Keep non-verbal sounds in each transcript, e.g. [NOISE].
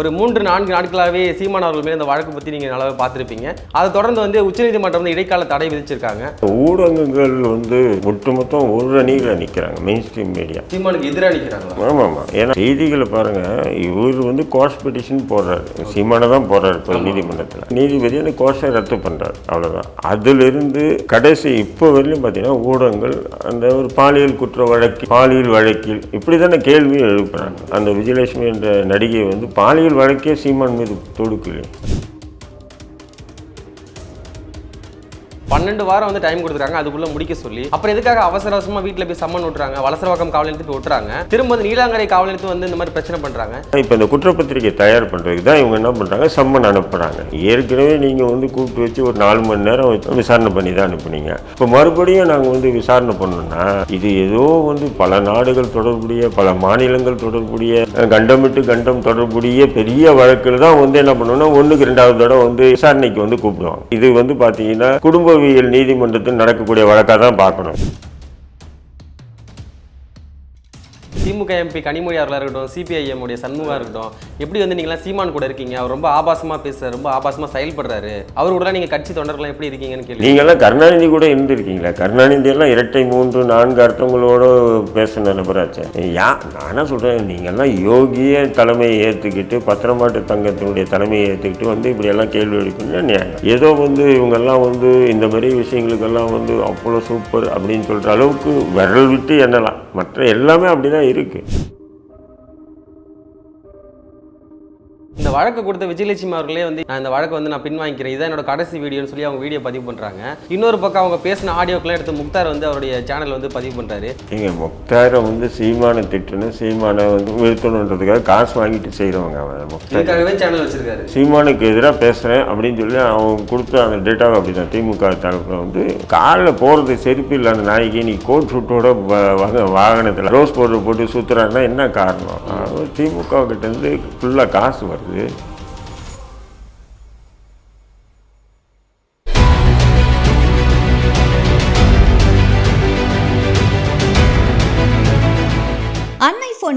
ஒரு மூன்று நான்கு நாட்களாகவே சீமான் அவர்கள் மேல் இந்த வழக்கு பற்றி நீங்கள் நல்லாவே பார்த்துருப்பீங்க. அதை தொடர்ந்து வந்து உச்சநீதிமன்றம் வந்து இடைக்கால தடை விதிச்சிருக்காங்க. ஊடகங்கள் வந்து ஒட்டுமொத்தம் ஒரு அணியில் நிற்கிறாங்க மெயின் ஸ்ட்ரீம் மீடியா சீமானுக்கு எதிராக நிற்கிறாங்களா ஆமாம். ஆமாம் ஏன்னா செய்திகளை பாருங்க இவர் வந்து கோஷ் பெட்டிஷன் போடுறாரு. சீமானை தான் போடுறாரு இப்போ நீதிமன்றத்தில். நீதிபதி அந்த கோஷை ரத்து பண்ணுறாரு அவ்வளோதான் அதிலிருந்து கடைசி இப்போ வரையிலும் பார்த்தீங்கன்னா ஊடகங்கள் அந்த ஒரு பாலியல் குற்ற வழக்கு பாலியல் வழக்கில் இப்படி தானே கேள்வி எழுப்புறாங்க. அந்த விஜயலட்சுமி என்ற நடிகை வந்து பாலியல் வழக்கே சீமான் மீது தொடுக்கலையே பன்னெண்டு வாரம் வந்து டைம் கொடுத்துருக்காங்க அதுக்குள்ள முடிக்க சொல்லி. அப்புறம் எதுக்காக அவசர அவசரமா வீட்டில் போய் சம்மன் விட்டுறாங்க வலசரவாக்கம் காவல் நிலையத்துக்கு விட்டுறாங்க திரும்ப வந்து நீலாங்கரை காவல் நிலையத்து வந்து இந்த மாதிரி பிரச்சனை பண்றாங்க. இப்போ இந்த குற்றப்பத்திரிகை தயார் பண்ணுறதுக்கு தான் இவங்க என்ன பண்ணுறாங்க சம்மன் அனுப்புகிறாங்க ஏற்கனவே நீங்கள் வந்து கூப்பிட்டு வச்சு ஒரு நாலு மணி நேரம் விசாரணை பண்ணி தான் அனுப்புனீங்க. இப்போ மறுபடியும் நாங்கள் வந்து விசாரணை பண்ணோம்னா இது ஏதோ வந்து பல நாடுகள் தொடர்புடைய பல மாநிலங்கள் தொடர்புடைய கண்டமிட்டு கண்டம் தொடர்புடைய பெரிய வழக்கில் தான் வந்து என்ன பண்ணணும்னா ஒன்றுக்கு ரெண்டாவது தடவை வந்து விசாரணைக்கு வந்து கூப்பிடுவாங்க. இது வந்து பார்த்தீங்கன்னா குடும்ப குற்றவியல் நீதிமன்றத்தில் நடக்கக்கூடிய வழக்காக தான் பார்க்கணும். திமுக எம்பி கனிமொழி அவர்களாக இருக்கட்டும் சிபிஐஎம் உடைய சண்முகா இருக்கட்டும் எப்படி வந்து நீங்களாம் சீமான் கூட இருக்கீங்க? அவர் ரொம்ப ஆபாசமா பேசுறாரு ரொம்ப ஆபாசமா செயல்படுறாரு. அவர் கூட நீங்க கட்சி தொண்டர்கள்லாம் எப்படி இருக்கீங்கன்னு கேள்வி. நீங்களாம் கருணாநிதி கூட இருந்திருக்கீங்களா கருணாநிதி எல்லாம் இரட்டை மூன்று நான்கு அர்த்தங்களோட பேசின நபராச்சு யா நானே சொல்கிறேன் நீங்கள்லாம் யோகிய தலைமையை ஏற்றுக்கிட்டு பத்திரமாட்டு தங்கத்தினுடைய தலைமையை ஏற்றுக்கிட்டு வந்து இப்படி எல்லாம் கேள்வி எடுக்கணும்னா நியாயம். ஏதோ வந்து இவங்கெல்லாம் வந்து இந்த மாதிரி விஷயங்களுக்கெல்லாம் வந்து அவ்வளோ சூப்பர் அப்படின்னு சொல்கிற அளவுக்கு விரல் விட்டு எண்ணலாம். மற்ற எல்லாமே அப்படி தான் இருக்குது இந்த வழக்கு கொடுத்த விஜயலட்சுமி அவர்களே வந்து நான் இந்த வழக்கை வந்து நான் பின்வாங்கிக்கிறேன். இதான் என்னோட கடைசி வீடியோன்னு சொல்லி அவங்க வீடியோ பதிவு பண்றாங்க. இன்னொரு பக்கம் அவங்க பேசின ஆடியோக்கெல்லாம் எடுத்து முக்தார் வந்து அவருடைய சேனல் வந்து பதிவு பண்றாரு. நீங்க முக்தாரம் வந்து சீமானை திட்டணும் சீமானை வந்து நிறுத்தணுன்றதுக்காக காசு வாங்கிட்டு செய்கிறவங்க அவன். முக்தார். இதுக்காகவே சேனல் வச்சிருக்காரு. சீமானுக்கு எதிராக பேசுகிறேன் அப்படின்னு சொல்லி அவன் கொடுத்த அந்த டேட்டாவை அப்படி தான் திமுக தரப்பில் வந்து காலில் போகிறது செருப்பு இல்லை அந்த நாய்க்கு நீ கோட் ஷூட்டோட வாகனத்தில் ரோஸ் பவுடர் போட்டு சுற்றுறாருன்னா என்ன காரணம்? திமுக கிட்டேருந்து ஃபுல்லாக காசு வருது. அன்னை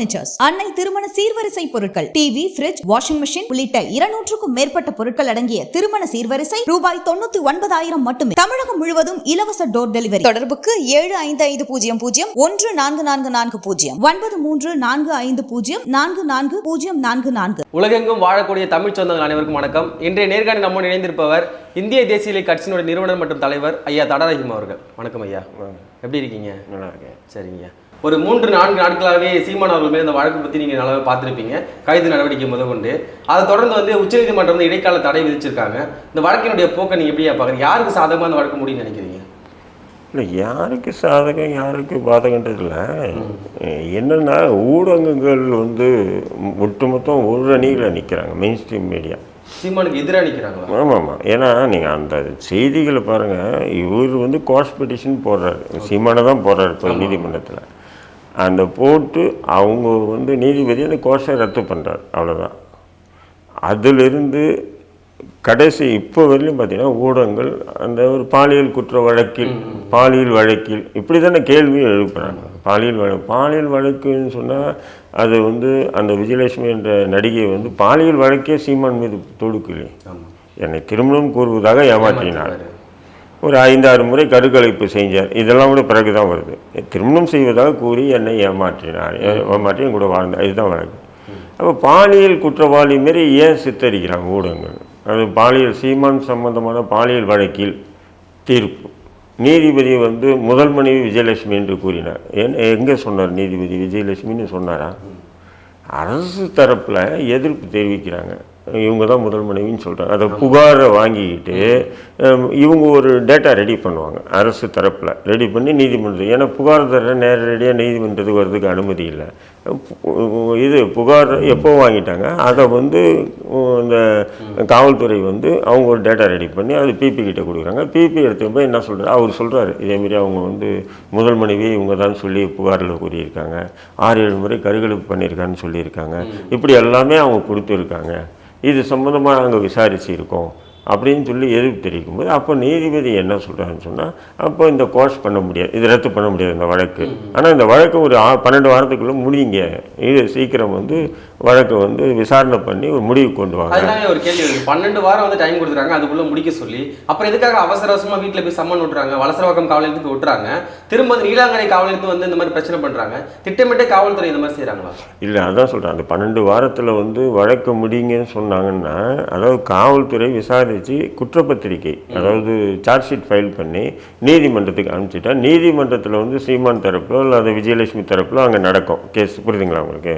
பர்னிச்சர்ஸ் அன்னை திருமண சீர்வரிசை பொருட்கள். டிவி ஃபிரிட்ஜ் வாஷிங் மிஷின் உள்ளிட்ட இருநூற்றுக்கும் மேற்பட்ட பொருட்கள் அடங்கிய திருமண சீர்வரிசை ரூபாய் தொண்ணூத்தி ஒன்பதாயிரம் மட்டுமே. தமிழகம் முழுவதும் இலவச டோர் டெலிவரி தொடர்புக்கு ஏழு ஐந்து ஐந்து பூஜ்ஜியம் பூஜ்ஜியம் ஒன்று நான்கு நான்கு நான்கு பூஜ்ஜியம். ஒன்பது மூன்று நான்கு ஐந்து பூஜ்ஜியம் நான்கு நான்கு பூஜ்ஜியம் நான்கு நான்கு. உலகெங்கும் வாழக்கூடிய தமிழ் சொந்தங்கள் அனைவருக்கும் வணக்கம். இன்றைய நேர்காணல் நம்மோடு இணைந்திருப்பவர் இந்திய தேசிய கட்சியினுடைய நிறுவனர் மற்றும் தலைவர் ஐயா தடரஹிம் அவர்கள். வணக்கம் ஐயா. எப்படி இருக்கீங்க? நல்லா இருக்கேன். சரிங்க ஒரு மூன்று நான்கு நாட்களாகவே சீமான் அவர்கள் மேல் இந்த வழக்கு பற்றி நீங்கள் நல்லாவே பார்த்துருப்பீங்க. கைது நடவடிக்கை முதற்கொண்டு அதை தொடர்ந்து வந்து உச்சநீதிமன்றம் வந்து இடைக்கால தடை விதிச்சிருக்காங்க. இந்த வழக்கினுடைய போக்கை நீங்கள் எப்படியா பார்க்குறீங்க? யாருக்கு சாதகமாக அந்த வழக்கு முடியும்னு நினைக்கிறீங்க? இல்லை யாருக்கு சாதகம் யாருக்கு பாதகன்றதில்ல என்னென்னா ஊடகங்கள் வந்து ஒட்டுமொத்தம் ஒரு அணியில் நிற்கிறாங்க மெயின் ஸ்ட்ரீம் மீடியா சீமானுக்கு எதிராக நிற்கிறாங்களா ஆமாம். ஆமாம் ஏன்னா நீங்கள் அந்த செய்திகளை பாருங்கள் இவர் வந்து கோஷ் பெட்டிஷன் போடுறாரு. சீமானை தான் போடுறாரு இப்போ நீதிமன்றத்தில். அந்த போட்டு அவங்க வந்து நீதிபதி அந்த கோஷை ரத்து பண்ணுறாரு அவ்வளோதான் அதிலிருந்து கடைசி இப்போ வரையிலும் பார்த்தீங்கன்னா ஊடகங்கள் அந்த ஒரு பாலியல் குற்ற வழக்கில் பாலியல் வழக்கில் இப்படி தானே கேள்வி எழுப்புறாங்க. பாலியல் வழக்கு பாலியல் வழக்குன்னு சொன்னால் அது வந்து அந்த விஜயலட்சுமி என்ற நடிகை வந்து பாலியல் வழக்கே சீமான் மீது தொடுக்கலையே என்னை திருமணம் கூறுவதாக ஏமாற்றினார். ஒரு ஐந்தாறு முறை கருக்கலைப்பு செஞ்சார். இதெல்லாம் கூட பிறகு தான் வருது. திருமணம் செய்வதாக கூறி என்னை ஏமாற்றினார். ஏமாற்றி என் கூட வாழ்ந்தார். இதுதான் வழக்கு. அப்போ பாலியல் குற்றவாளி மாரி ஏன் சித்தரிக்கிறாங்க ஊடகங்கள்? அது பாலியல் சீமான் சம்பந்தமான பாலியல் வழக்கில் தீர்ப்பு. நீதிபதி வந்து முதல் மனைவி விஜயலட்சுமி என்று கூறினார். ஏன் எங்கே சொன்னார் நீதிபதி? விஜயலட்சுமின்னு சொன்னாரா? அரசு தரப்பில் எதிர்ப்பு தெரிவிக்கிறாங்க. இவங்க தான் முதல் மனைவின்னு சொல்கிறாங்க அதை புகாரை வாங்கிக்கிட்டு இவங்க ஒரு டேட்டா ரெடி பண்ணுவாங்க அரசு தரப்பில். ரெடி பண்ணி நீதிமன்றம் ஏன்னா புகார் தர நேரடியாக நீதிமன்றத்துக்கு வர்றதுக்கு அனுமதி இல்லை. இது புகார் எப்போ வாங்கிட்டாங்க? அதை வந்து இந்த காவல்துறை வந்து அவங்க ஒரு டேட்டா ரெடி பண்ணி அது பிபி கிட்ட கொடுக்குறாங்க. பிபி எடுத்து போய் என்ன சொல்கிறார் அவர் சொல்கிறாரு இதேமாரி அவங்க வந்து முதல் மனைவி இவங்க தான் சொல்லி புகாரில் கூறியிருக்காங்க. ஆறு ஏழு முறை கருகலுப்பு பண்ணியிருக்கான்னு சொல்லியிருக்காங்க. இப்படி எல்லாமே அவங்க கொடுத்துருக்காங்க. இது சம்மந்தமாக நாங்கள் விசாரிச்சு இருக்கோம் அப்படின்னு சொல்லி எதிர்ப்பு தெரிவிக்கும் போது அப்போ நீதிபதி என்ன சொல்கிறாருன்னு சொன்னால் அப்போ இந்த கோர்ஸ் பண்ண முடியாது இது ரத்து பண்ண முடியாது இந்த வழக்கு. ஆனால் இந்த வழக்கு ஒரு ஆ பன்னெண்டு வாரத்துக்குள்ளே முடியுங்க. இது சீக்கிரம் வந்து வழக்கை வந்து விசாரணை பண்ணி ஒரு முடிவு கொண்டு வாங்க. ஒரு கேள்வி பன்னெண்டு வாரம் வந்து டைம் கொடுத்துறாங்க அதுக்குள்ள முடிக்க சொல்லி. அப்புறம் எதுக்காக அவசர அவசரமா வீட்டுல போய் சம்மன் விட்டுறாங்க வலசரவாக்கம் காவல் நிலையத்துக்கு விட்டுறாங்க திரும்ப நீலாங்கரை காவல் வந்து இந்த மாதிரி பிரச்சனை பண்றாங்க. திட்டமிட்டே காவல்துறை இந்த மாதிரி செய்றாங்களா? இல்லை அதான் சொல்கிறேன் அந்த பன்னெண்டு வாரத்தில் வந்து வழக்கு முடியுங்கன்னு சொன்னாங்கன்னா அதாவது காவல்துறை விசாரித்து குற்றப்பத்திரிக்கை அதாவது சார்ஜ் ஷீட் ஃபைல் பண்ணி நீதிமன்றத்துக்கு அனுப்பிச்சிட்டா நீதிமன்றத்தில் வந்து சீமான் தரப்புலோ இல்லை விஜயலட்சுமி தரப்புலோ அங்கே நடக்கும் கேஸ் புரியுதுங்களா உங்களுக்கு?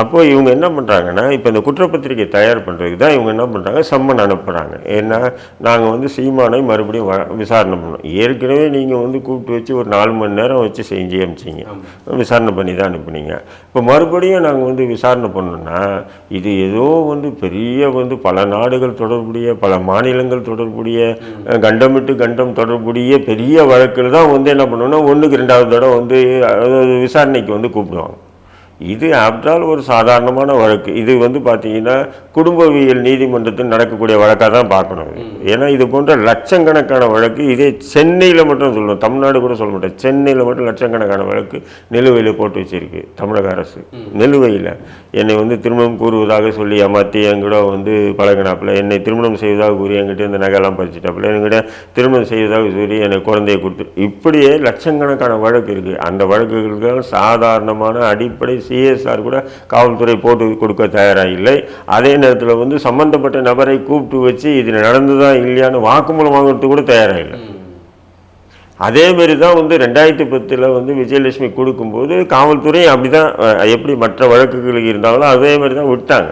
அப்போ இவங்க என்ன பண்ணுறாங்கன்னா இப்போ இந்த குற்றப்பத்திரிக்கை தயார் பண்ணுறதுக்கு தான் இவங்க என்ன பண்ணுறாங்க சம்மன் அனுப்புகிறாங்க ஏன்னா நாங்கள் வந்து சீமானை மறுபடியும் விசாரணை பண்ணோம் ஏற்கனவே நீங்கள் வந்து கூப்பிட்டு வச்சு ஒரு நாலு மணி நேரம் வச்சு செஞ்சு அனுப்பிச்சிங்க. விசாரணை பண்ணி தான் அனுப்புனீங்க. இப்போ மறுபடியும் நாங்கள் வந்து விசாரணை பண்ணோம்னா இது ஏதோ வந்து பெரிய வந்து பல நாடுகள் தொடர்புடைய பல மாநிலங்கள் தொடர்புடைய கண்டமிட்டு கண்டம் விட்டு கண்டம் தொடர்புடைய பெரிய வழக்கில் தான் வந்து என்ன பண்ணுவோம்னா ஒன்றுக்கு ரெண்டாவது தடவை வந்து அதாவது விசாரணைக்கு வந்து கூப்பிடுவாங்க. இது ஆப்டால் ஒரு சாதாரணமான வழக்கு. இது வந்து பார்த்தீங்கன்னா குடும்பவியல் நீதிமன்றத்தில் நடக்கக்கூடிய வழக்காக தான் பார்க்கணும். ஏன்னா இது போன்ற லட்சக்கணக்கான வழக்கு இதே சென்னையில் மட்டும் சொல்லணும். தமிழ்நாடு கூட சொல்ல மாட்டேன். சென்னையில் மட்டும் லட்சக்கணக்கான வழக்கு நிலுவையில் போட்டு வச்சிருக்கு தமிழக அரசு. நிலுவையில். என்னை வந்து திருமணம் கூறுவதாக சொல்லி ஏமாற்றி என்கூட வந்து பழகினாப்புல. என்னை திருமணம் செய்வதாக கூறி என்கிட்ட இந்த நகையெல்லாம் பறிச்சிட்டாப்புல என்கிட்ட திருமணம் செய்வதாக சொல்லி என்னை குழந்தையை கொடுத்து இப்படியே லட்சக்கணக்கான வழக்கு இருக்குது அந்த வழக்குகளுக்கு சாதாரணமான அடிப்படை சிஎஸ்ஆர் கூட காவல்துறை போட்டு கொடுக்க தயாராக இல்லை. அதே நேரத்தில் வந்து சம்பந்தப்பட்ட நபரை கூப்பிட்டு வச்சு இது நடந்ததா இல்லையான்னு வாக்குமூலம் வாங்குறதுக்கு கூட தயாராக இல்லை. அதே மாதிரி தான் வந்து ரெண்டாயிரத்தி பத்தில் வந்து விஜயலட்சுமி கொடுக்கும்போது காவல்துறை அப்படி தான் எப்படி மற்ற வழக்குகளுக்கு இருந்தாங்களோ அதே மாதிரி தான் விட்டாங்க.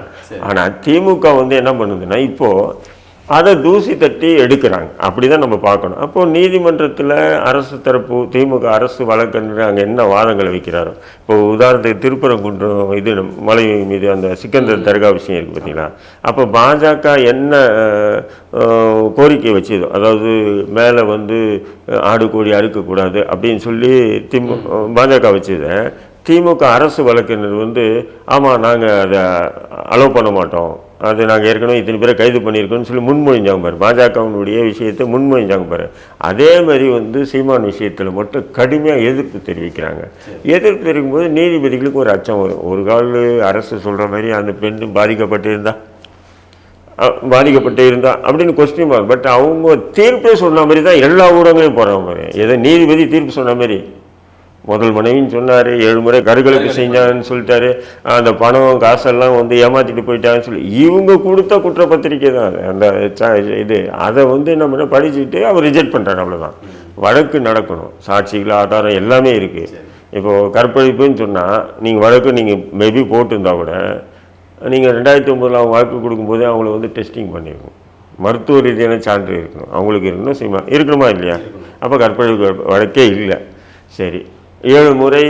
ஆனால் திமுக வந்து என்ன பண்ணுதுன்னா இப்போது அதை தூசி தட்டி எடுக்கிறாங்க. அப்படி தான் நம்ம பார்க்கணும். அப்போது நீதிமன்றத்தில் அரசு தரப்பு திமுக அரசு வழக்கறிஞர் அங்கே என்ன வாதங்களை வைக்கிறாரோ? இப்போ உதாரணத்துக்கு திருப்பரங்குன்றம் இது மலை மீது அந்த சிக்கந்தர் தர்கா விஷயம் இருக்குது பார்த்தீங்களா? அப்போ பாஜக என்ன கோரிக்கை வச்சதோ? அதாவது மேலே வந்து ஆடு கோழி அறுக்கக்கூடாது அப்படின்னு சொல்லி திமு பாஜக வச்சதை திமுக அரசு வழக்கறிஞர் வந்து ஆமாம் நாங்கள் அதை அலோவ் பண்ண மாட்டோம். அது நாங்கள் ஏற்கனவே இத்தனை பேரை கைது பண்ணியிருக்கோம்னு சொல்லி முன்மொழிஞ்சாங்க பாரு. பாஜகவினுடைய விஷயத்தை முன்மொழிஞ்சாங்க பாரு. அதே மாதிரி வந்து சீமான் விஷயத்தில் மட்டும் கடுமையாக எதிர்ப்பு தெரிவிக்கிறாங்க. எதிர்ப்பு தெரிவிக்கும்போது நீதிபதிகளுக்கு ஒரு அச்சம் வரும். ஒரு கால் அரசு சொல்கிற மாதிரி அந்த பெண் பாதிக்கப்பட்டிருந்தா பாதிக்கப்பட்டு இருந்தா? அப்படின்னு கொஸ்டின் பட் அவங்க தீர்ப்பே சொன்ன மாதிரி தான் எல்லா ஊடகங்களையும் போடுறாங்க பாரு. நீதிபதி தீர்ப்பு சொன்ன மாதிரி. முதல் மனைவின்னு சொன்னார் ஏழு முறை கருகளுக்கு செஞ்சாங்கன்னு சொல்லிட்டாரு. அந்த பணம் காசெல்லாம் வந்து ஏமாத்திட்டு போயிட்டாங்கன்னு சொல்லி இவங்க கொடுத்த குற்றப்பத்திரிக்கை தான் அது. அந்த இது அதை வந்து என்ன பண்ண படிச்சுட்டு அவர் ரிஜெக்ட் பண்ணுறாரு அவ்வளோதான் வழக்கு நடக்கணும். சாட்சிகள் ஆதாரம் எல்லாமே இருக்குது இப்போது கற்பழிப்புன்னு சொன்னால் நீங்கள் வழக்கு நீங்கள் மேபி போட்டிருந்தா கூட நீங்கள் ரெண்டாயிரத்தி ஒம்பதில் அவங்க வழக்கு கொடுக்கும்போதே அவங்கள வந்து டெஸ்டிங் பண்ணிருக்கணும். மருத்துவ ரீதியான சான்று இருக்கணும். அவங்களுக்கு இருக்கணும் சிமா இருக்கணுமா இல்லையா? அப்போ கற்பழிப்பு வழக்கே இல்லை. சரி. ஏழு முறை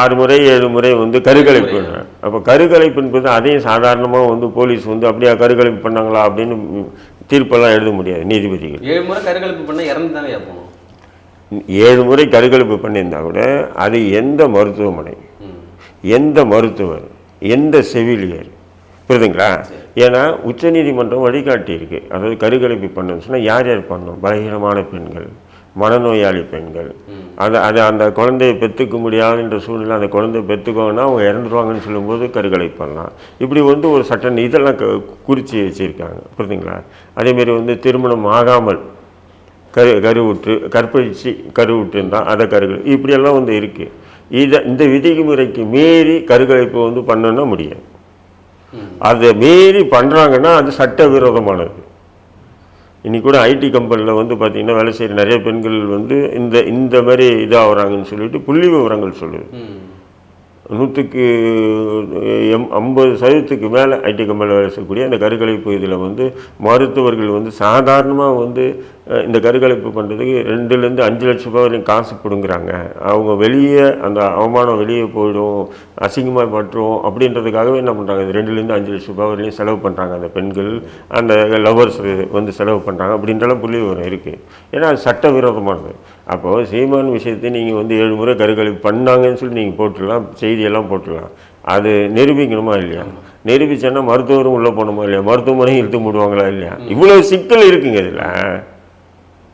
ஆறு முறை ஏழு முறை வந்து கருக்கலைப்பு அப்போ கருக்கலைப்பு என்பது அதையும் சாதாரணமாக வந்து போலீஸ் வந்து அப்படியே கருக்கலைப்பு பண்ணாங்களா அப்படின்னு தீர்ப்பெல்லாம் எழுத முடியாது நீதிபதிகள். ஏழு முறை கருக்கலைப்பு பண்ண இறந்து தானே போகணும் ஏழு முறை கருக்கலைப்பு பண்ணியிருந்தா கூட அது எந்த மருத்துவமனை எந்த மருத்துவர் எந்த செவிலியர் புரியுதுங்களா? ஏன்னா உச்சநீதிமன்றம் வழிகாட்டி இருக்கு அதாவது கருக்கலைப்பு பண்ணணும்னு சொன்னால் யார் யார் பண்ணணும்? பலகீனமான பெண்கள் மனநோயாளி பெண்கள். அது அது அந்த குழந்தையை பெற்றுக்க முடியாதுன்ற சூழ்நிலை அந்த குழந்தைய பெற்றுக்கோங்கன்னா அவங்க இறந்துருவாங்கன்னு சொல்லும்போது கருக்கலை பண்ணலாம். இப்படி வந்து ஒரு சட்டம் இதெல்லாம் க குறித்து வச்சுருக்காங்க. புரியுதுங்களா அதேமாரி வந்து திருமணம் ஆகாமல் கரு கருவுற்று கற்பழிச்சு கருவுற்று இருந்தால் அதை கருகள் இப்படியெல்லாம் வந்து இருக்குது இதை இந்த விதிமுறைக்கு மீறி கருக்கலைப்பு வந்து பண்ணணும்னா முடியாது. அதை மீறி பண்ணுறாங்கன்னா அது சட்டவிரோதமானது. இன்றைக்கி கூட ஐடி கம்பெனியில் வந்து பார்த்திங்கன்னா வேலை செய்கிற நிறைய பெண்கள் வந்து இந்த இந்த மாதிரி இதாகிறாங்கன்னு சொல்லிட்டு புள்ளி விவரங்கள் சொல்லுது. நூற்றுக்கு எம் ஐம்பது சதவீதத்துக்கு மேலே ஐடி கம்பெனியில் வேலை செய்யக்கூடிய அந்த கருக்கலைப்பு இதில் வந்து மருத்துவர்கள் வந்து சாதாரணமாக வந்து இந்த கருக்கலைப்பு பண்ணுறதுக்கு ரெண்டுலேருந்து அஞ்சு லட்ச ரூபாய் வரையும் காசு பிடுங்குறாங்க. அவங்க வெளியே அந்த அவமானம் வெளியே போயிடும் அசிங்கமாக பட்டுரும் அப்படின்றதுக்காகவே என்ன பண்ணுறாங்க இது ரெண்டுலேருந்து அஞ்சு லட்ச ரூபாய் வரையும் செலவு பண்ணுறாங்க அந்த பெண்கள் அந்த லவர்ஸ் வந்து செலவு பண்ணுறாங்க அப்படின்றலாம் புள்ளி விவரம் இருக்குது ஏன்னா அது சட்டவிரோதமானது. அப்போது சீமான் விஷயத்தை நீங்கள் வந்து ஏழு முறை கருக்கலைப்பு பண்ணாங்கன்னு சொல்லி நீங்கள் போட்டுடலாம் செய்தியெல்லாம் போட்டுடலாம். அது நிரூபிக்கணுமா இல்லையா? நிரூபிச்சேன்னா மருத்துவரும் உள்ளே போகணுமா இல்லையா? மருத்துவமனையும் இழுத்து மூடுவாங்களா இல்லையா? இவ்வளோ சிக்கல் இருக்குங்க இதில்.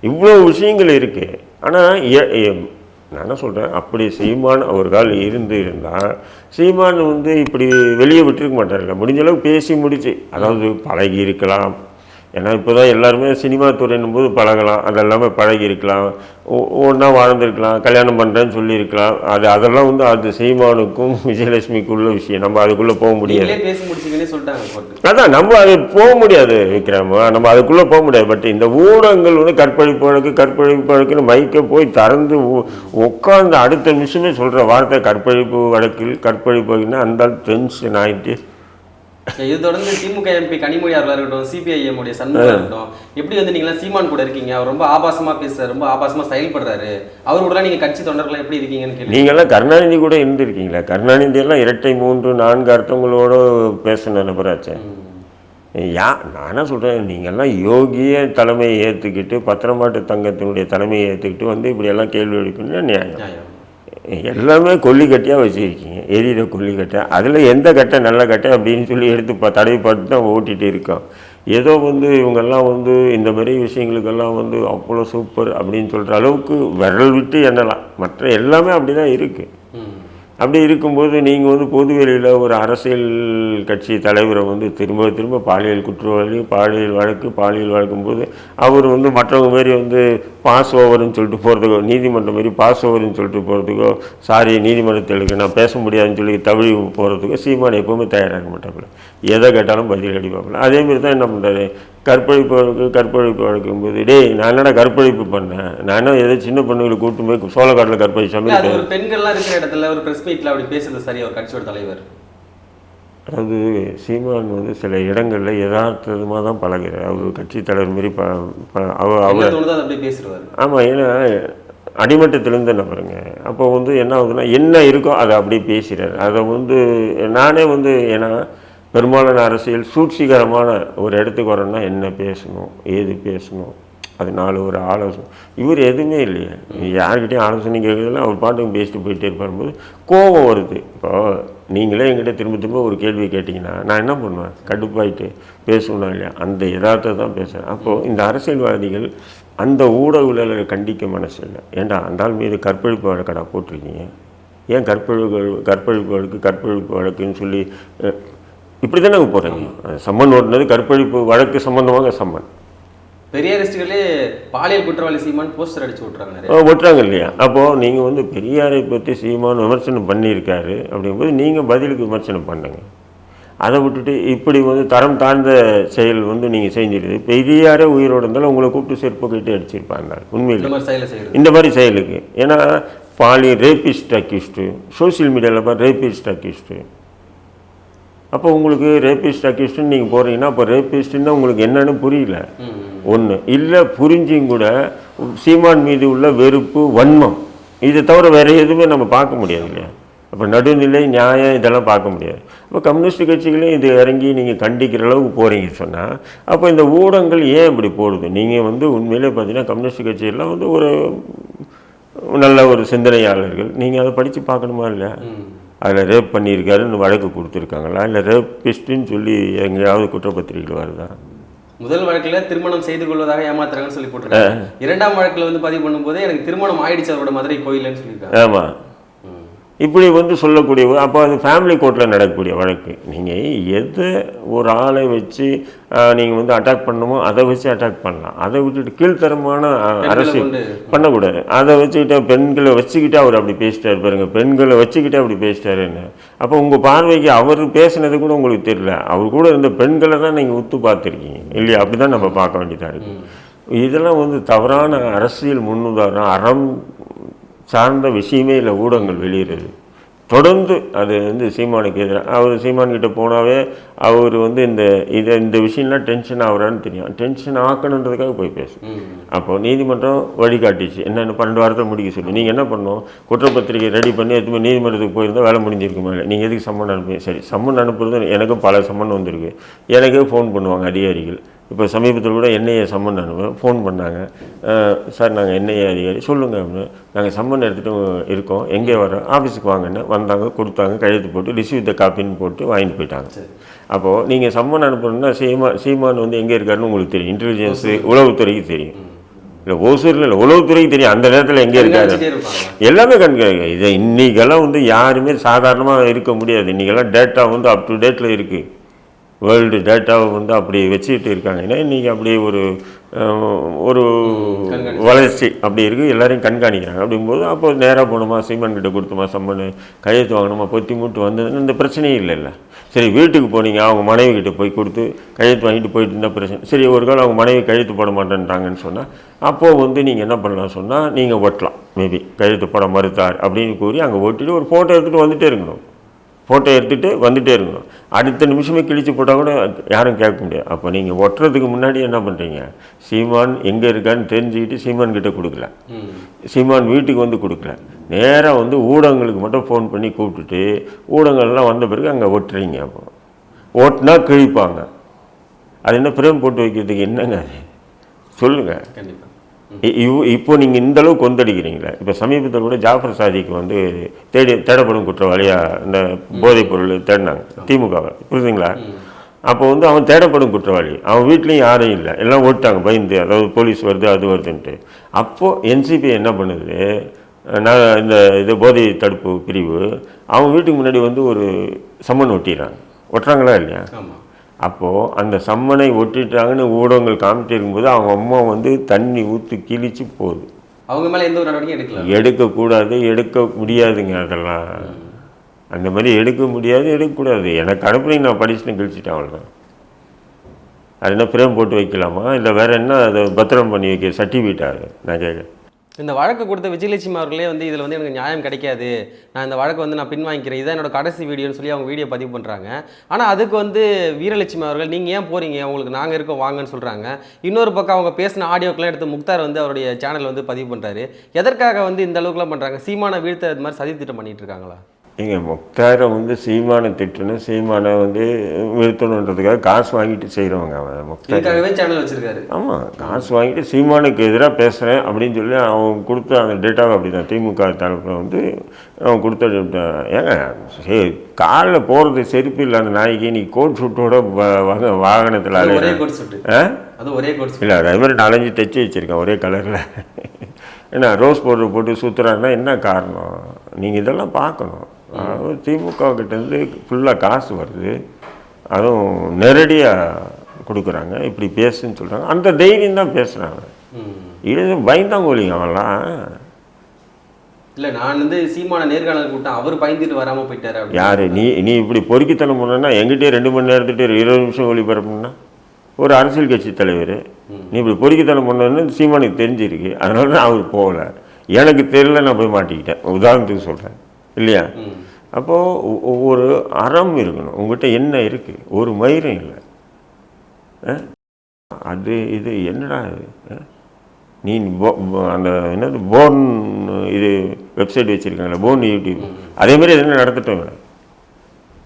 இவ்வளோ விஷயங்கள் இருக்குது ஆனால் நான் என்ன சொல்கிறேன் அப்படி சீமான் ஒரு கால் இருந்து இருந்தால் சீமான் வந்து இப்படி வெளியே விட்டுருக்க மாட்டார்ல முடிஞ்ச அளவுக்கு பேசி முடிச்சு அதாவது பழகி இருக்கலாம் ஏன்னா இப்போ தான் எல்லாருமே சினிமா துறையினும் போது பழகலாம். அதெல்லாமே பழகி இருக்கலாம். ஒன்றா வாழ்ந்துருக்கலாம். கல்யாணம் பண்ணுறேன்னு சொல்லியிருக்கலாம். அது அதெல்லாம் வந்து அது சீமானுக்கும் விஜயலட்சுமிக்கும் உள்ள விஷயம். நம்ம அதுக்குள்ளே போக முடியாது. அதான் நம்ம அது போக முடியாது விக்ரம். நம்ம அதுக்குள்ளே போக முடியாது. பட் இந்த ஊடகங்கள் வந்து கற்பழிப்பு வழக்கு கற்பழிப்பு வழக்குன்னு மைக்க போய் திறந்து உட்காந்து அடுத்த நிமிஷமே சொல்கிற வார்த்தை கற்பழிப்பு வழக்கில் கற்பழிப்பு வழக்குன்னா அந்த டென்ஷன் ஆகிட்டு இது தொடர்ந்து திமுக எம்பி கனிமொழி அவர்களா இருக்கட்டும் சிபிஐஎம் உடைய சண்முகம் இருக்கட்டும் எப்படி வந்து நீங்களாம் சீமான் கூட இருக்கீங்க? அவர் ரொம்ப ஆபாசமா பேசுறாரு ரொம்ப ஆபாசமா செயல்படுறாரு. அவர் கூட நீங்க கட்சி தொண்டர்கள்லாம் எப்படி இருக்கீங்கன்னு கேள்வி. நீங்கள்லாம் கருணாநிதி கூட இருந்திருக்கீங்களா? கருணாநிதி எல்லாம் இரட்டை மூன்று நான்கு அர்த்தங்களோட பேசின நபராச்சே. யா நான் என்ன சொல்கிறேன் நீங்கள்லாம் யோகிய தலைமையை ஏற்றுக்கிட்டு பத்திரமாட்டு தங்கத்தினுடைய தலைமையை ஏற்றுக்கிட்டு வந்து இப்படியெல்லாம் கேள்வி நியாயம். நியாயம். எல்லாமே கொல்லிக்கட்டையாக வச்சுருக்கீங்க. எரியிற கொல்லிக்கட்டை. அதில் எந்த கட்டை நல்ல கட்டை அப்படின்னு சொல்லி எடுத்து ப தடவி பார்த்து தான் ஓட்டிகிட்டு இருக்கோம். ஏதோ வந்து இவங்கெல்லாம் வந்து இந்த மாதிரி விஷயங்களுக்கெல்லாம் வந்து அவ்வளோ சூப்பர் அப்படின்னு சொல்கிற அளவுக்கு விரல் விட்டு எண்ணலாம். மற்ற எல்லாமே அப்படி தான் இருக்குது அப்படி இருக்கும்போது நீங்கள் வந்து பொதுவெளியில் ஒரு அரசியல் கட்சி தலைவரை வந்து திரும்ப திரும்ப பாலியல் குற்றவாளி பாலியல் வழக்கு பாலியல் வழக்கும்போது அவர் வந்து மற்றவங்க மாரி வந்து பாஸ் ஓவர்னு சொல்லிட்டு போகிறதுக்கோ நீதிமன்றம் மாரி பாஸ் ஓவர்னு சொல்லிட்டு போகிறதுக்கோ சாரி நீதிமன்றத்தில் நான் பேச முடியாதுன்னு சொல்லி தவறி போகிறதுக்கோ சீமான் எப்போவுமே தயாராக மாட்டாப்புல. எதை கேட்டாலும் பதில் அடிப்பாப்புல. அதேமாரி தான் என்ன பண்ணுறாரு கற்பழிப்பு வழக்கு கற்பழிப்பு வழக்கும்போது டேய் நான் என்னடா கற்பழிப்பு பண்ணேன்? நான் என்ன ஏதோ சின்ன பொண்ணுங்களை கூட்டு போய் சோளக்காட்டில் கற்பழிச்சாமல் ஒரு பெண்கள்லாம் இருக்கிற இடத்துல ஒரு பிரஸ் மீட்ல அப்படி பேசுறது சரி அவர் கட்சியோட தலைவர். அதாவது சீமான் வந்து சில இடங்களில் யதார்த்தமாக தான் பழகுறார். அவர் கட்சி தலைவர் மாரி ப அவர் அதை ஆமாம் ஏன்னா அடிமட்டத்திலேருந்து நபருங்க. அப்போ வந்து என்ன ஆகுதுன்னா என்ன இருக்கோ அதை அப்படியே பேசுகிறார் அதை வந்து நானே வந்து ஏன்னா பெரும்பாலான அரசியல் சூழ்ச்சிகரமான ஒரு இடத்துக்கு வரணும்னா என்ன பேசணும் ஏது பேசணும் அது நாலு ஒரு ஆலோசனை இவர் எதுவுமே இல்லையே. யார்கிட்டையும் ஆலோசனை கேட்குறதுல அவர் பாட்டுக்கு பேசிட்டு போயிட்டே இருப்பாரும்போது கோபம் வருது. இப்போ நீங்களே என்கிட்ட திரும்ப திரும்ப ஒரு கேள்வி கேட்டிங்கன்னா நான் என்ன பண்ணுவேன்? கடுப்பாயிட்டு பேசணும் இல்லையா? அந்த யதார்த்தத்தை தான் பேசுகிறேன் அப்போது இந்த அரசியல்வாதிகள் அந்த ஊடகங்களை கண்டிக்க மனசு இல்லை. ஏன்டா அந்த ஆள் மீது கற்பழிப்பு வழக்கடா போட்டிருக்கீங்க? ஏன் கற்பழிப்பு கற்பழிப்பு வழக்கு கற்பழிப்பு வழக்குன்னு சொல்லி இப்படி தானே போகிறீங்க சம்மன் ஓட்டுனது கற்பழிப்பு வழக்கு சம்மந்தமாக சம்மன். பெரியாரிஸ்டுகளே பாலியல் குற்றவாளி சீமான் போஸ்டர் அடிச்சு அஹ் ஒட்டுறாங்க இல்லையா? அப்போது நீங்கள் வந்து பெரியாரை பற்றி சீமான் விமர்சனம் பண்ணியிருக்காரு அப்படிங்கும்போது நீங்கள் பதிலுக்கு விமர்சனம் பண்ணுங்க. அதை விட்டுட்டு இப்படி வந்து தரம் தாழ்ந்த செயல் வந்து நீங்கள் செஞ்சிருது. பெரியாரே உயிரோடு இருந்தாலும் உங்களை கூப்பிட்டு செருப்பு கட்டி அடிச்சிருப்பாங்க. உண்மையில். இந்த மாதிரி செயலுக்கு. ஏன்னா பாலி ரேபிஸ்ட் அக்யூஸ்டு சோஷியல் மீடியாவில் பார்த்து ரேபிஸ்ட் அக்யூஸ்டு அப்போ உங்களுக்கு ரேபிஸ்ட் அக்யூஸ்டுன்னு நீங்கள் போகிறீங்கன்னா அப்போ ரேபிஸ்ட்டுன்னா உங்களுக்கு என்னன்னு புரியல. ஒன்று இல்லை புரிஞ்சும் கூட சீமான் மீது உள்ள வெறுப்பு வன்மம் இதை தவிர வேறு எதுவுமே நம்ம பார்க்க முடியாது இல்லையா? அப்போ நடுநிலை நியாயம் இதெல்லாம் பார்க்க முடியாது. அப்போ கம்யூனிஸ்ட் கட்சிகளையும் இது இறங்கி நீங்கள் கண்டிக்கிற அளவுக்கு போகிறீங்க சொன்னால் அப்போ இந்த ஊடகங்கள் ஏன் இப்படி போடுது? நீங்கள் வந்து உண்மையிலே பார்த்தீங்கன்னா கம்யூனிஸ்ட் கட்சியெல்லாம் வந்து ஒரு நல்ல ஒரு சிந்தனையாளர்கள். நீங்கள் அதை படித்து பார்க்கணுமா இல்லையா? ம். அதில் ரேப் பண்ணியிருக்காருன்னு வழக்கு கொடுத்துருக்காங்களா? இல்லை ரேப்பிஸ்ட்டுன்னு சொல்லி எங்கேயாவது குற்றப்பத்திரிகைகள் வருதா? முதல் வழக்குல திருமணம் செய்து கொள்வதாக ஏமாத்துறாங்கன்னு சொல்லி போட்டிருக்காங்க. இரண்டாம் வழக்குல வந்து பதிவு பண்ணும்போது எனக்கு திருமணம் ஆயிடுச்சு அவரோட மதுரை கோயில்னு சொல்லியிருக்காங்க. ஆமாம். இப்படி வந்து சொல்லக்கூடிய அப்போ அது ஃபேமிலி கோர்ட்டில் நடக்கக்கூடிய வழக்கு. நீங்கள் எதை ஒரு ஆளை வச்சு நீங்கள் வந்து அட்டாக் பண்ணணுமோ அதை வச்சு அட்டாக் பண்ணலாம். அதை விட்டுட்டு கீழ்த்தரமான அரசியல் கொண்டு பண்ணக்கூடாது. அதை வச்சுக்கிட்டு பெண்களை வச்சுக்கிட்டு அவர் அப்படி பேசிட்டாரு பாருங்க. பெண்களை வச்சுக்கிட்டு அப்படி பேசிட்டாருன்னு அப்போ உங்கள் பார்வைக்கு அவர் பேசுனது கூட உங்களுக்கு தெரியல. அவர் கூட இருந்த பெண்களை தான் நீங்கள் உத்து பார்த்துருக்கீங்க. இல்லையா? அப்படி தான் நம்ம பார்க்க வேண்டியதாக இருக்குது இதெல்லாம் வந்து தவறான அரசியல் முன்னுதாரணம் அறம் சார்ந்த விஷயமே இல்லை ஊடகங்கள் வெளியிடுறது தொடர்ந்து அது வந்து சீமானுக்கு எதிராக அவர் சீமான் கிட்ட போனாவே அவர் வந்து இந்த இதை இந்த விஷயம்லாம் டென்ஷன் ஆகுறான்னு தெரியும். டென்ஷன் ஆக்கணுன்றதுக்காக போய் பேசும். ம். அப்போ நீதிமன்றம் வழிகாட்டிச்சு. என்னென்ன பன்னெண்டு வாரத்தில் முடிக்க சொல்லி. நீங்கள் என்ன பண்ணணும்? குற்றப்பத்திரிகை ரெடி பண்ணி எதுவுமே நீதிமன்றத்துக்கு போயிருந்தால் வேலை முடிஞ்சிருக்குமா இல்லை? நீங்கள் எதுக்கு சம்மன் அனுப்புங்க சரி சம்மன் அனுப்புறது எனக்கும் பல சம்மன் வந்திருக்கு. எனக்கே ஃபோன் பண்ணுவாங்க அதிகாரிகள். இப்போ சமீபத்தில் கூட என்ஐஏ சம்மன் அனுப்ப ஃபோன் பண்ணாங்க. சார் நாங்கள் என்ஐஏ அதிகாரி சொல்லுங்கள் அப்படின்னு. நாங்கள் சம்மன் எடுத்துகிட்டு இருக்கோம். எங்கே வரோம் ஆஃபீஸுக்கு வாங்கன்னு வந்தாங்க கொடுத்தாங்க கையெழுத்து போட்டு ரிசீவ் த காப்பின்னு போட்டு வாங்கிட்டு போயிட்டாங்க. சரி. அப்போது நீங்கள் சம்மன் அனுப்பணும்னா சீமா சீமான் வந்து எங்கே இருக்காருன்னு உங்களுக்கு தெரியும். இன்டெலிஜென்ஸு உளவுத்துறைக்கு தெரியும். இல்லை ஓசூரில் இல்லை உளவுத்துறைக்கு தெரியும். அந்த நேரத்தில் எங்கே இருக்காரு? எல்லாமே கண்காணிக்க இதை இன்றைக்கெல்லாம் வந்து யாருமே சாதாரணமாக இருக்க முடியாது. இன்றைக்கெல்லாம் டேட்டா வந்து அப் டு டேட்டில் இருக்குது வேர்ல்டு டேட்டாவை வந்து அப்படி வச்சுக்கிட்டு இருக்காங்க. ஏன்னா இன்றைக்கி அப்படி ஒரு ஒரு. வளர்ச்சி அப்படி இருக்குது எல்லாரையும் கண்காணிக்கிறாங்க. அப்படிங்கும்போது அப்போ நேராக போகணுமா? சீமன் கிட்ட கொடுத்துமா? சம்மன் கையெழுத்து வாங்கணுமா? பொத்தி மூட்டு வந்ததுன்னு இந்த பிரச்சனையே இல்லைல்ல சரி வீட்டுக்கு போனீங்க. அவங்க மனைவி கிட்ட போய் கொடுத்து கையெழுத்து வாங்கிட்டு போயிட்டு இருந்தால் பிரச்சனை. சரி ஒரு காலம் அவங்க மனைவி கையெழுத்து போட மாட்டேன்ட்டாங்கன்னு சொன்னால் அப்போது வந்து நீங்கள் என்ன பண்ணலாம் சொன்னால் நீங்கள் ஒட்டலாம் மேபி கையெழுத்து போட மறுத்தார் அப்படின்னு கூறி அங்கே ஓட்டிட்டு ஒரு ஃபோட்டோ எடுத்துகிட்டு வந்துட்டே இருக்கணும். ஃபோட்டோ எடுத்துகிட்டு வந்துட்டே இருக்கணும். அடுத்த நிமிஷமே கிழிச்சு போட்டால் கூட யாரும் கேட்க முடியாது. அப்போ நீங்கள் ஒட்டுறதுக்கு முன்னாடி என்ன பண்ணுறீங்க சீமான் எங்கே இருக்கான்னு தெரிஞ்சுக்கிட்டு சீமான் கிட்ட கொடுக்கல. சீமான் வீட்டுக்கு வந்து கொடுக்கல. நேராக வந்து ஊடகங்களுக்கு மட்டும் ஃபோன் பண்ணி கூப்பிட்டுட்டு ஊடகங்கள்லாம் வந்த பிறகு அங்கே ஒட்டுறீங்க அப்போ. ஓட்டுனா கிழிப்பாங்க. அது என்ன பிரேம் போட்டு வைக்கிறதுக்கு என்னங்க அது? சொல்லுங்கள் கண்டிப்பா. இ- இவ்- இப்போ நீங்கள் இந்த அளவுக்கு கொந்தடிக்கிறீங்களே இப்போ சமீபத்தில் கூட ஜாஃபர் சாதிக்கு வந்து தேடி தேடப்படும் குற்றவாளியாக இந்த போதைப் பொருள் தேடினாங்க திமுகவை. புரியுதுங்களா அப்போ வந்து அவன் தேடப்படும் குற்றவாளி. அவன் வீட்லேயும் யாரும் இல்லை. எல்லாம் ஓட்டாங்க பயந்து. அதாவது போலீஸ் வருது அது வருதுன்ட்டு. அப்போது என்சிபி என்ன பண்ணுது? நான் இந்த இது போதை தடுப்பு பிரிவு அவன் வீட்டுக்கு முன்னாடி வந்து ஒரு சம்மன் ஒட்டிடுறாங்க. ஒட்டுறாங்களா இல்லையா? அப்போது அந்த சம்மனை ஒட்டிட்டாங்கன்னு ஊடகங்கள் காமிட்டு இருக்கும்போது அவங்க அம்மா வந்து தண்ணி ஊற்றி கிழிச்சு போகுது. அவங்க மேல எந்த ஒரு நடவடிக்கையும் எடுக்கல. எடுக்கக்கூடாது எடுக்க முடியாதுங்க அதெல்லாம். அந்த மாதிரி எடுக்க முடியாது எடுக்கக்கூடாது. எனக்கு அனுப்புனீங்க நான் படிச்சுட்டு கிழிச்சிட்டேன் அவ்வளோதான் அது என்ன பிரேம் போட்டு வைக்கலாமா? இல்லை வேற என்ன அதை பத்திரம் பண்ணி வைக்க சர்டிஃபிகேட்டாரு நான் கேட்குறேன். இந்த வழக்கு கொடுத்த விஜயலட்சுமி அவர்களே வந்து இதில் வந்து எனக்கு நியாயம் கிடைக்காது. நான் இந்த வழக்கு வந்து நான் பின்வாங்கிக்கிறேன். இதான் என்னோட கடைசி வீடியோன்னு சொல்லி அவங்க வீடியோ பதிவு பண்ணுறாங்க ஆனால் அதுக்கு வந்து வீரலட்சுமி அவர்கள் நீங்கள் ஏன் போகிறீங்க உங்களுக்கு நாங்கள் இருக்கோம் வாங்கன்னு சொல்கிறாங்க இன்னொரு பக்கம் அவங்க பேசின ஆடியோக்கெலாம் எடுத்து முக்தார் வந்து அவருடைய சேனல் வந்து பதிவு பண்ணுறாரு எதற்காக வந்து இந்த அளவுக்குலாம் பண்ணுறாங்க சீமான வீழ்த்த இது மாதிரி சதி திட்டம் பண்ணிட்டு இருக்காங்களா? ஏங்க முக்தாரை வந்து சீமானை திட்டணும் சீமானை வந்து நிறுத்தணுன்றதுக்காக காசு வாங்கிட்டு செய்கிறவங்க அவன் முக்தார். இதுக்காகவே சேனல் வச்சிருக்காரு. ஆமாம் காசு வாங்கிட்டு சீமானுக்கு எதிராக பேசுகிறேன் அப்படின்னு சொல்லி அவன் கொடுத்த அந்த டேட்டாவை அப்படி தான் திமுக தரப்பில் வந்து அவன் கொடுத்த. ஏங்க சரி காலில் போகிறது செருப்பு இல்லை அந்த நாய்க்கு நீ கோட் ஷூட்டோட வாகனத்தில் அது ஒரே அலையிற கோட் சுட்டு ஆ? அது ஒரே கோட் இல்லை அதே மாதிரி நாலஞ்சு தைச்சி வச்சுருக்கேன் ஒரே கலரில் ஏன்னா ரோஸ் பவுடர் போட்டு சுற்றுறாங்கன்னா என்ன காரணம்? நீங்கள் இதெல்லாம் பார்க்கணும். அதாவது திமுக கிட்டேருந்து ஃபுல்லாக காசு வருது. அதுவும் நேரடியாக கொடுக்குறாங்க. இப்படி பேசுன்னு சொல்கிறாங்க அந்த தைரியம் தான் பேசுகிறாங்க இது பயந்தாங்கோலிங்க அவன்லாம். இல்லை நான் வந்து சீமான நேர்காணல் கூட்டம் அவர் பயந்துட்டு வராமல் போயிட்டாரு யார்? நீ நீ இப்படி பொறுக்கித்தனம் பண்ணனா எங்கிட்டே ரெண்டு மணி நேரத்துட்டு இருபது நிமிஷம் ஒளிபரப்புனா ஒரு அரசியல் கட்சி தலைவர். நீ இப்படி பொறுக்கித்தனம் பண்ணணும்னு சீமானுக்கு தெரிஞ்சிருக்கு. அதனால தான் அவர் போகல. எனக்கு தெரியல நான் போய் மாட்டிக்கிட்டேன். உதாரணத்துக்கு சொல்கிறேன் இல்லையா? அப்போது ஒரு அறம் இருக்கணும். உங்கள்கிட்ட என்ன இருக்குது ஒரு மயிரும் இல்லை. அது இது என்னடா இது? நீ போ- அந்த என்னது போன் இது வெப்சைட் வச்சுருக்காங்களே போன் யூடியூப். அதே மாதிரி எதுனா நடத்தட்டும் இவனை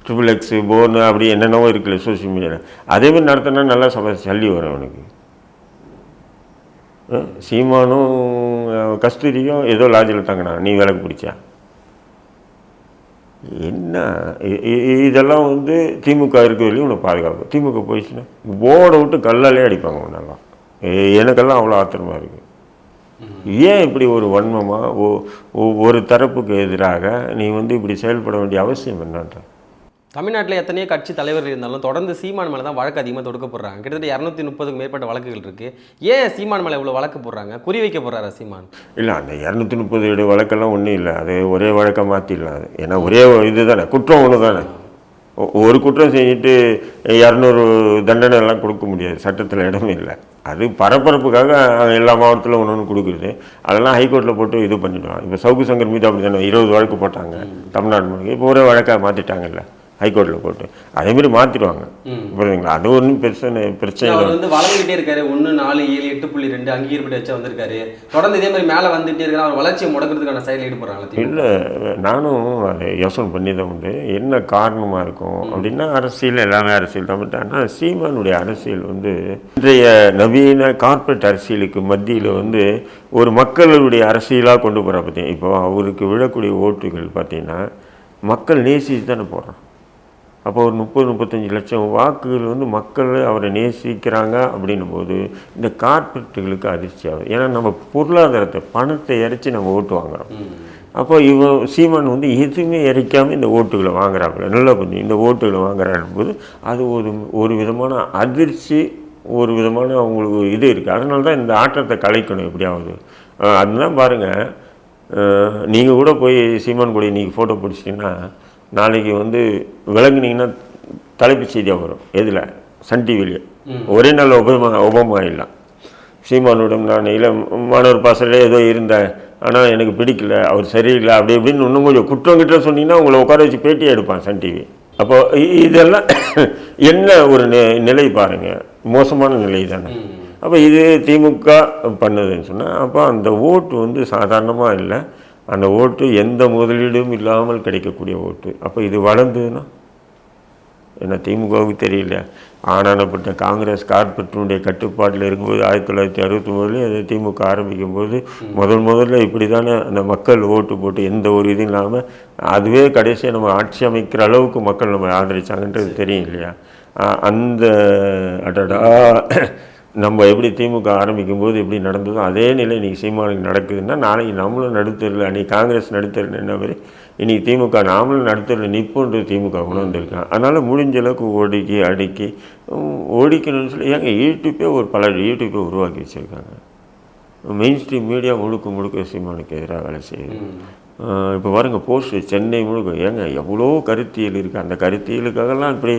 ட்ரிபிள் எக்ஸு போர்னு அப்படி என்னென்னவோ இருக்குல்ல சோஷியல் மீடியாவில் அதே மாதிரி நடத்தினா நல்லா சப சல்லி வரும் அவனுக்கு. சீமானும் கஸ்தூரியும் ஏதோ லாட்ஜில் தங்கினாங்க. நீ விளக்கு பிடிச்சா என்ன? இதெல்லாம் வந்து திமுக இருக்க வரையும் உனக்கு பாதுகாப்பு. திமுக போயிடுச்சுன்னா போர்டை விட்டு கல்லாலே அடிப்பாங்க உன்னெல்லாம் எனக்கெல்லாம் அவ்வளோ ஆத்திரமா இருக்குது ஏன் இப்படி ஒரு வன்மமாக ஒரு தரப்புக்கு எதிராக நீ வந்து இப்படி செயல்பட வேண்டிய அவசியம் என்னன்ற? தமிழ்நாட்டில் எத்தனையோ கட்சி தலைவர்கள் இருந்தாலும் தொடர்ந்து சீமான் மேலே தான் வழக்கு அதிகமாக தொடுக்க போடுறாங்க கிட்டத்தட்ட இரநூத்தி முப்பதுக்கு மேற்பட்ட வழக்குகள் இருக்கு. ஏன் சீமான் மேலே இவ்வளோ வழக்கு போடுறாங்க? குறி வைக்க போறாரா சீமான்? இல்லை அந்த இரநூத்தி முப்பது ஏடு வழக்கெல்லாம் ஒன்றும் இல்லை. அது ஒரே வழக்கை மாற்றிடலாம் அது. ஏன்னா ஒரே இது தானே குற்றம் ஒன்று தானே ஒரு குற்றம் செஞ்சுட்டு இரநூறு தண்டனை எல்லாம் கொடுக்க முடியாது. சட்டத்தில் இடமே இல்லை. அது பரபரப்புக்காக எல்லா மாவட்டத்திலும் ஒன்று ஒன்று கொடுக்குறது அதெல்லாம் ஹைகோர்ட்டில் போட்டு இது பண்ணிடுவான் இப்போ சவுக்கு சங்கர் மீது அப்படி தானே இருபது வழக்கு போட்டாங்க. தமிழ்நாடு முழுக்க. இப்போ ஒரே வழக்காக மாற்றிட்டாங்கல்ல ஹைகோர்ட்டில் போட்டு. அதேமாரி மாற்றிடுவாங்க. புரியுதுங்களா? அது ஒன்றும் பிரச்சனை பிரச்சனை அவர் வந்து வளர்ந்துகிட்டே இருக்காரு. ஒன்று நாலு ஏழு எட்டு புள்ளி ரெண்டு அங்கீகரிப்பட்டு வச்சு வந்திருக்காரு. தொடர்ந்து இதே மாதிரி மேலே வந்துட்டே இருக்காரு. அவர் வளர்ச்சியை முடக்கிறதுக்கான செயல் ஈடுபடுறாங்களா இல்லை நானும் அதை யோசனை பண்ணி தான் உண்டு. என்ன காரணமாக இருக்கும் அப்படின்னா அரசியல் எல்லாமே அரசியல் தான். பட் ஆனால் சீமானுடைய அரசியல் வந்து இன்றைய நவீன கார்ப்பரேட் அரசியலுக்கு மத்தியில் வந்து ஒரு மக்களுடைய அரசியலாக கொண்டு போகிற பார்த்தீங்க இப்போ அவருக்கு விழக்கூடிய ஓட்டுகள் பார்த்தீங்கன்னா மக்கள் நேசித்து தானே போடுறான் அப்போ ஒரு முப்பது முப்பத்தஞ்சு லட்சம் வாக்குகள் வந்து மக்கள் அவரை நேசிக்கிறாங்க அப்படின்னும் போது இந்த கார்ப்பரேட்டுகளுக்கு அதிர்ச்சி ஆகுது. ஏன்னா நம்ம பொருளாதாரத்தை பணத்தை இறைச்சி நம்ம ஓட்டு வாங்குறோம். அப்போ இவன் சீமான் வந்து எதுவுமே இறைக்காம இந்த ஓட்டுகளை வாங்குறாப்புல. நல்லா பண்ணி இந்த ஓட்டுகளை வாங்குறாரு போது அது ஒரு ஒரு விதமான அதிர்ச்சி ஒரு விதமான அவங்களுக்கு ஒரு இது இருக்குது அதனால தான் இந்த ஆட்டத்தை கலைக்கணும் எப்படியாவது. அதுதான் பாருங்கள் நீங்கள் கூட போய் சீமான் கூட நீங்கள் ஃபோட்டோ பிடிச்சிட்டிங்கன்னா நாளைக்கு வந்து விளங்குனீங்கன்னா தலைப்புச் செய்தியாக வரும். எதில்? சன் டிவிலேயே ஒரே நாள் ஒபமா ஆயிடலாம். சீமானுடன் நான் இல்லை மாணவர் பாசலே ஏதோ இருந்தேன். ஆனால் எனக்கு பிடிக்கல அவர் சரியில்லை அப்படி இப்படின்னு இன்னும் கொஞ்சம் குற்றம் கிட்ட சொன்னீங்கன்னா உங்களை உட்கார வச்சு பேட்டி எடுப்பான் சன் டிவி. அப்போ இதெல்லாம் [COUGHS] என்ன ஒரு நி- நிலை பாருங்கள் மோசமான நிலை தானே. அப்போ இது திமுக பண்ணுதுன்னு சொன்னால் அப்போ அந்த ஓட்டு வந்து சாதாரணமாக இல்லை. அந்த ஓட்டு எந்த முதலீடும் இல்லாமல் கிடைக்கக்கூடிய ஓட்டு. அப்போ இது வளர்ந்ததுன்னா? என்ன திமுகவுக்கு தெரியல. ஆனானப்பட்ட காங்கிரஸ் கார்பரேட்டினுடைய கட்டுப்பாட்டில் இருக்கும்போது ஆயிரத்தி தொள்ளாயிரத்தி அறுபத்தி அது திமுக ஆரம்பிக்கும் போது முதல் முதல்ல இப்படி தானே அந்த மக்கள் ஓட்டு போட்டு எந்த ஒரு இதுவும் இல்லாமல் அதுவே கடைசியாக நம்ம ஆட்சி அமைக்கிற அளவுக்கு மக்கள் நம்ம ஆதரிச்சாங்கன்றது தெரியும் இல்லையா? அந்த அடடா. நம்ம எப்படி திமுக ஆரம்பிக்கும் போது எப்படி நடந்ததோ அதே நிலை இன்றைக்கி சீமானுக்கு நடக்குதுன்னா நாளைக்கு நம்மளும் நடுத்தரில் அன்றைக்கி காங்கிரஸ் நடுத்தரில் என்ன மாதிரி? இன்றைக்கி திமுக நாமளும் நடுத்தரில் நிற்போன்று திமுக உணர்ந்திருக்கான் அதனால் முடிஞ்ச அளவுக்கு ஒடுக்கி அடுக்கி ஓடிக்கணும்னு சொல்லி ஏங்க யூடியூப்பே ஒரு பல யூடியூப்பை உருவாக்கி வச்சுருக்காங்க. மெயின் ஸ்ட்ரீம் மீடியா முழுக்க முழுக்க சீமானுக்கு எதிராக வேலை செய்யுது. இப்போ பாருங்க போஸ்ட் சென்னை முழுக்க. ஏங்க எவ்வளோ கருத்தியல் இருக்குது அந்த கருத்தியலுக்காகலாம் இப்படி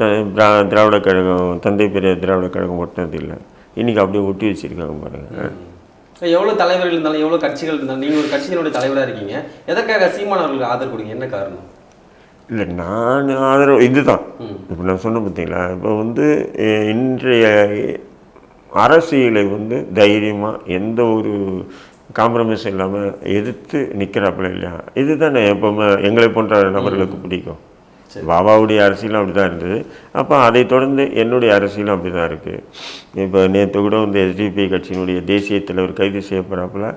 திரா திராவிட கழகம் தந்தை பெரிய திராவிட கழகம் ஒட்டினது இல்லை. இன்றைக்கி அப்படியே ஒட்டி வச்சுருக்காங்க பாருங்கள் எவ்வளோ தலைவர்கள் இருந்தாலும் எவ்வளோ கட்சிகள் இருந்தாலும் நீங்கள் ஒரு கட்சியினுடைய தலைவராக இருக்கீங்க. எதற்காக சீமான் அவர்களுக்கு ஆதரவு கொடுங்க? என்ன காரணம்? இல்லை நான் ஆதரவு இதுதான். இப்போ நான் சொன்னேன் பார்த்தீங்களா இப்போ வந்து இன்றைய அரசியலை வந்து தைரியமாக எந்த ஒரு காம்ப்ரமைஸ் இல்லாமல் எதிர்த்து நிற்கிறாப்புல இல்லையா? இதுதானே எப்போவுமே எங்களை போன்ற நபர்களுக்கு பிடிக்கும். பாபாவுடைய அரசியலும் அப்படி தான் இருந்தது. அப்போ அதை தொடர்ந்து என்னுடைய அரசியலும் அப்படி தான் இருக்குது இப்போ நேற்று கூட வந்து எஸ்டிபி கட்சியினுடைய தேசிய தலைவர் கைது செய்யப்படுறாப்புல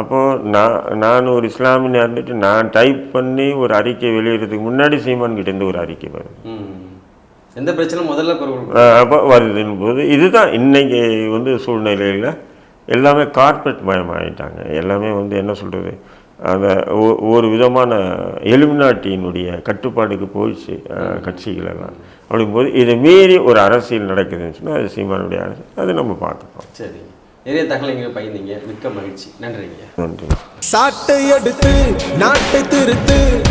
அப்போது நான் நான் ஒரு இஸ்லாமியனாக இருந்துட்டு நான் டைப் பண்ணி ஒரு அறிக்கை வெளியிடுறதுக்கு முன்னாடி சீமான் கிட்டேருந்து ஒரு அறிக்கை வருது. எந்த பிரச்சனை முதல்ல அப்போ வருதுன்னு போது இதுதான் இன்னைக்கு வந்து சூழ்நிலையில் எல்லாமே கார்ப்பரேட் மயமாயிட்டாங்க. எல்லாமே வந்து என்ன சொல்கிறது அந்த ஒ- ஒரு விதமான எலிமினாட்டியினுடைய கட்டுப்பாடுக்கு போயிடுச்சு ஆஹ் கட்சிகள் எல்லாம் அப்படிங்கும்போது இதை மீறி ஒரு அரசியல் நடக்குதுன்னு சொன்னால் அது சீமானுடைய அரசியல். அது நம்ம பார்த்துக்கோம் சரி. நிறைய தகவல் இங்கே பகிர்ந்தீங்க மிக்க மகிழ்ச்சி. நன்றிங்க. நன்றி. சாட்டை எடுத்து நாட்டை திருத்து.